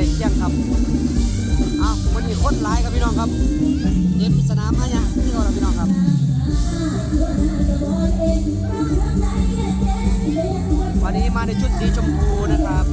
รจังหวัดไก่เคียงครับอ้าววันนี้คนร้ายครับพี่น้องครับเย็บสนามฮะเนี่ยที่เราพี่น้องครับวันนี้มาในชุดสีชมพูนะครับ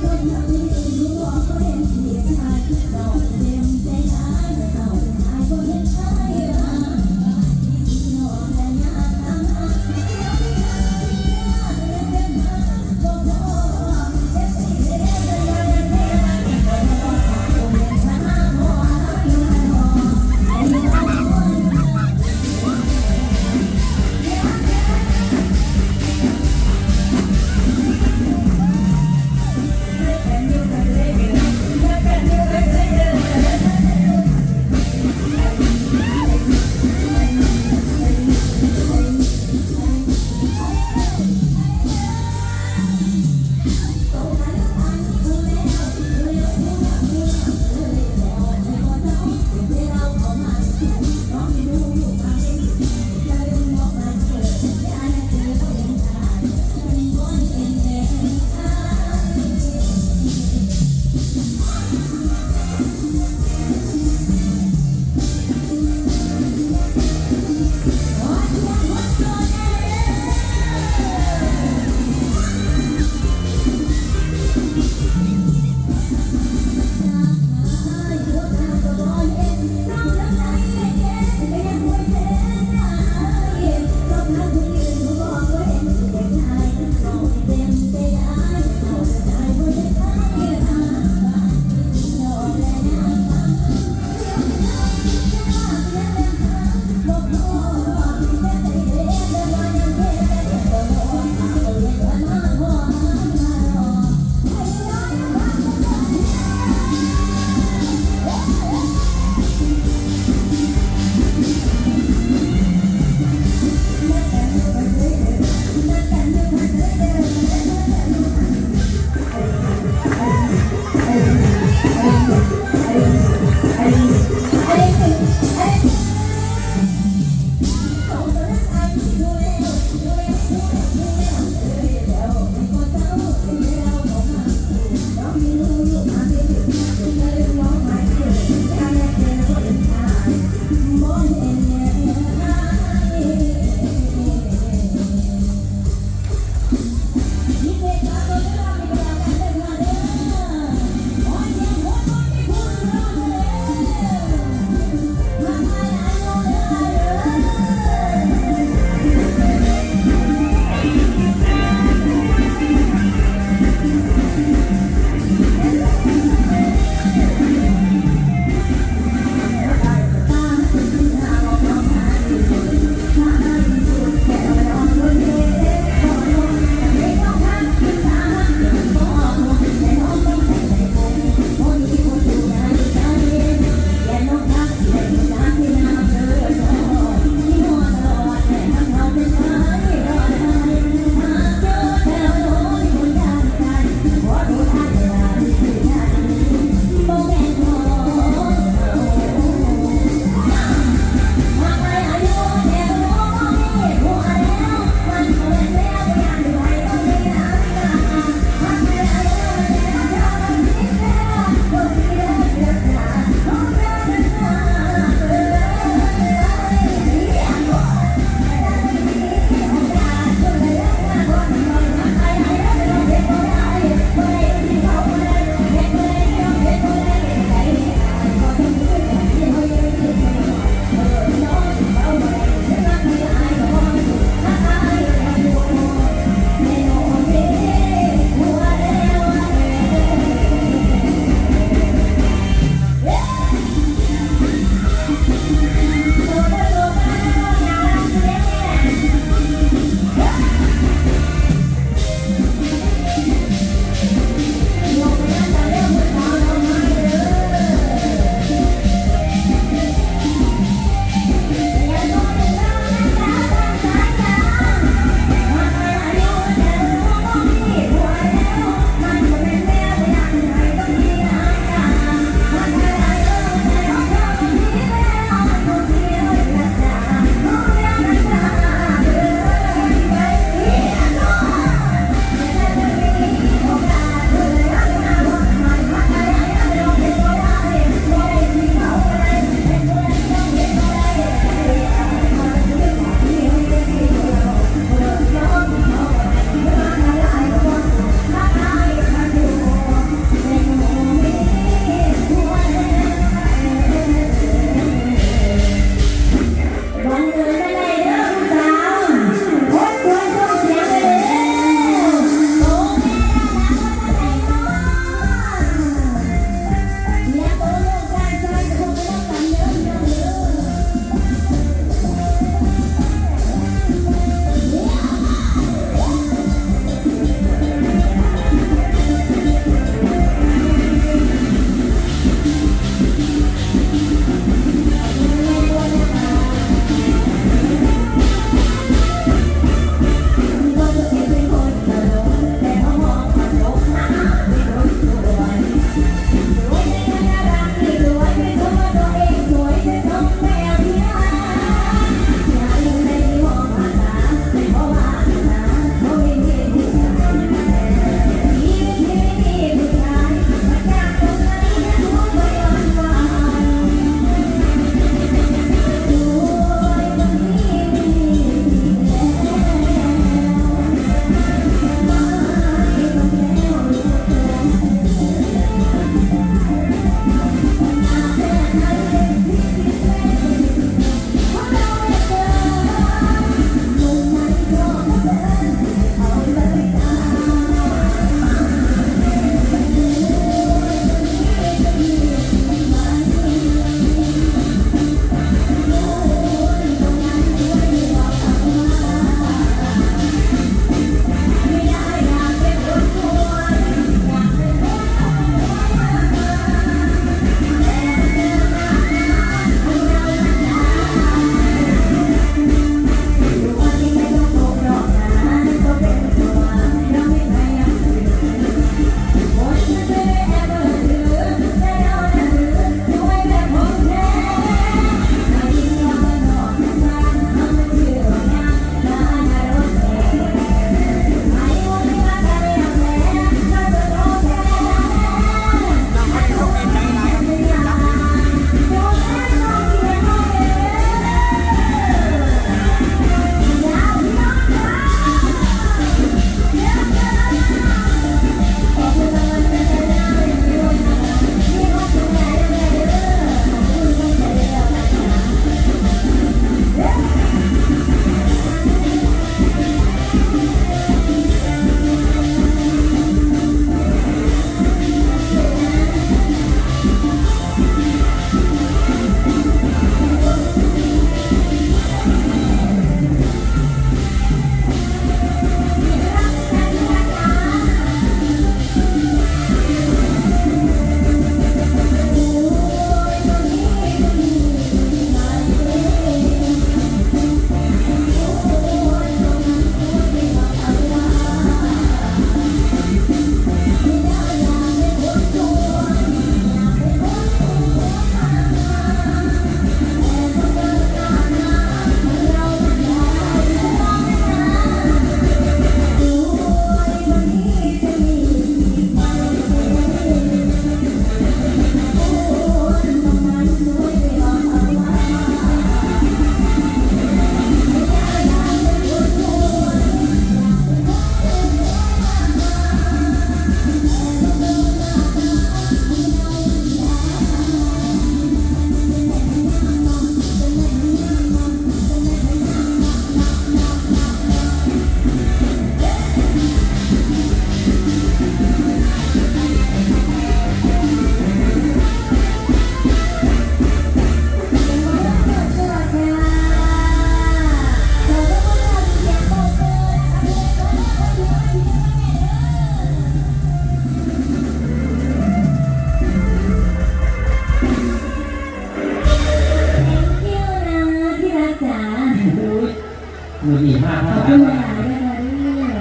มือดีมากขมาอบคุณหลายๆด้วยค่ะเด้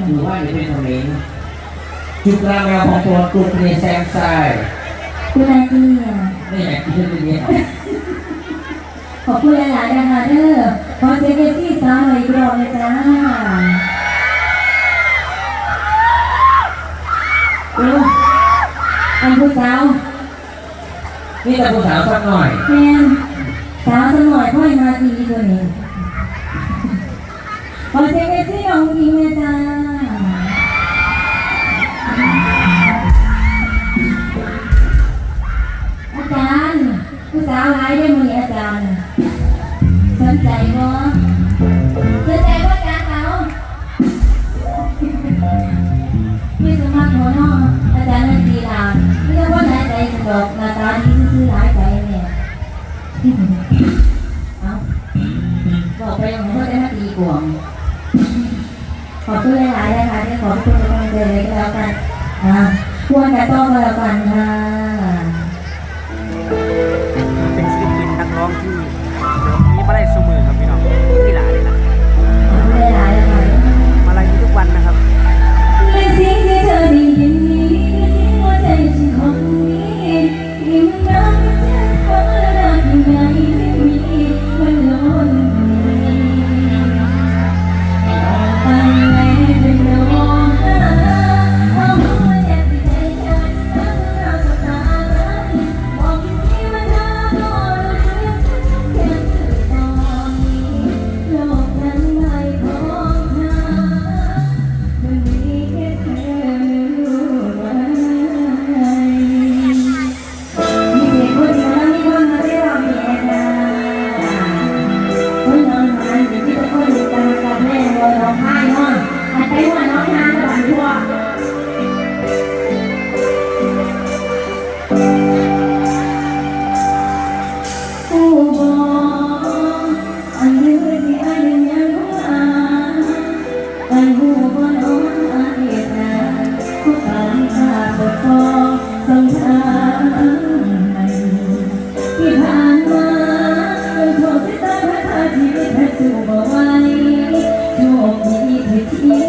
อยู่ว่าจะเป็นทะเลจุดรางแมวของตัวกลุ่มเนแซงไซคุณนายเอียนี่อยากกินเรื่องนี้ขอบคุณหลายๆนะคะเด้อขอเสียงเอฟซีสาวหน่อยอีกรอบเลยจ้าโอ้อันผู้สาวนี่แต่ผู้สาวสักหน่อยแมนสาวสมอยพ่อยมาทีตัวนี้ ขอเสียงเอฟซีของอิงเลยจ้าอาจารย์ผู้สาวหลายได้มืออาจารย์สนใจบ่สนใจบ่อาจารย์เขามีสมัครหัวน้องอาจารย์นันตีลาไม่ต้องว่าหลายใจสะดอกหน้าตาดีซื่อๆหลายใจเนี่ย ขอบคุณกำลังใจเลยก็แล้วกันนะควรจะต้องก็แล้วกันนะ Mm-hmm.